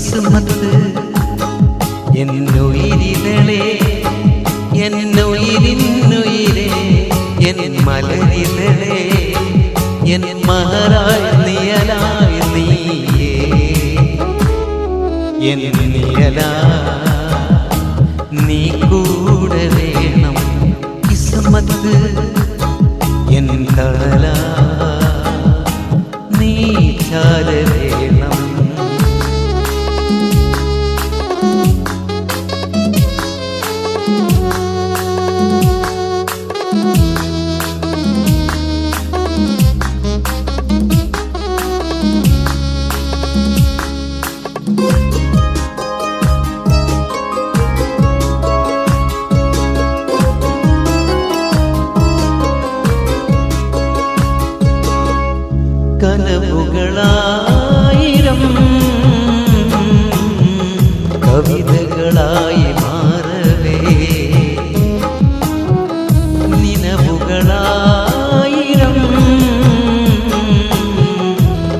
Kismath എന്നുയിരിതളെ എന്നുയിരിന്നുയിരേ N മലരിതളെ N മഹറായി നിയലായി നീയേ. N നിയലാ നീ കൂടെ വേണം. കിസ്മത്ത് എൻ തണല നീ ചാര കവിതകളായി മാറവേ. നിലവുകളായിരം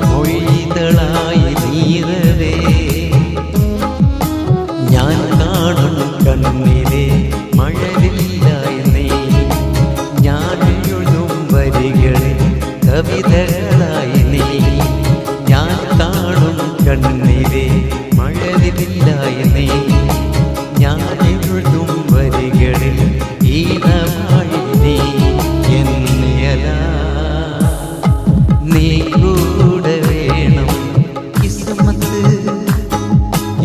മൊഴിതളായി നീറവേ ഞാൻ കാണും കണ്ണിലെ മഴവില്ലായി നീ ഞാൻ എഴുതും വരികളിൽ കവിതകളായി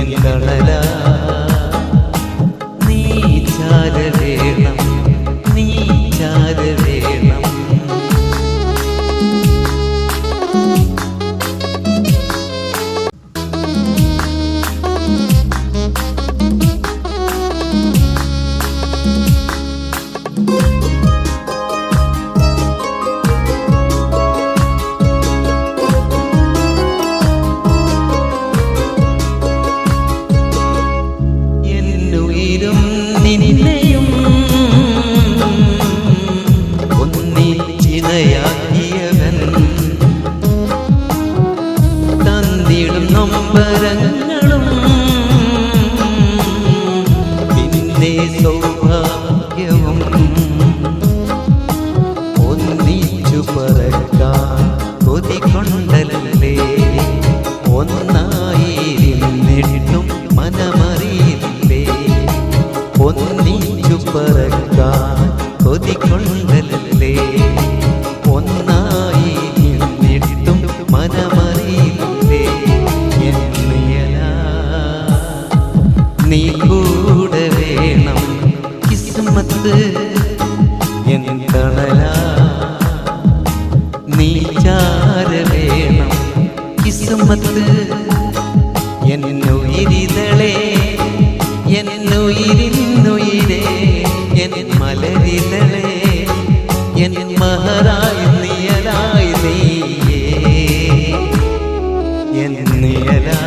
എൻ എന്നുയിരും നിന്നെയും ഒന്നിച്ചിനയാക്കിയവൻ തന്നിടും നൊമ്പരങ്ങളും നീ കൂടെ വേണം. കിസ്മത്ത് എൻ തണല. നീ ചാര വേണം. കിസ്മത്ത് എന്നുയിരിതളേ എന്നുയിരിന്നുയിരേ എൻ മലരിതളേ എൻ മഹറായി നിയലായി നീയേ എൻ നിയലാ.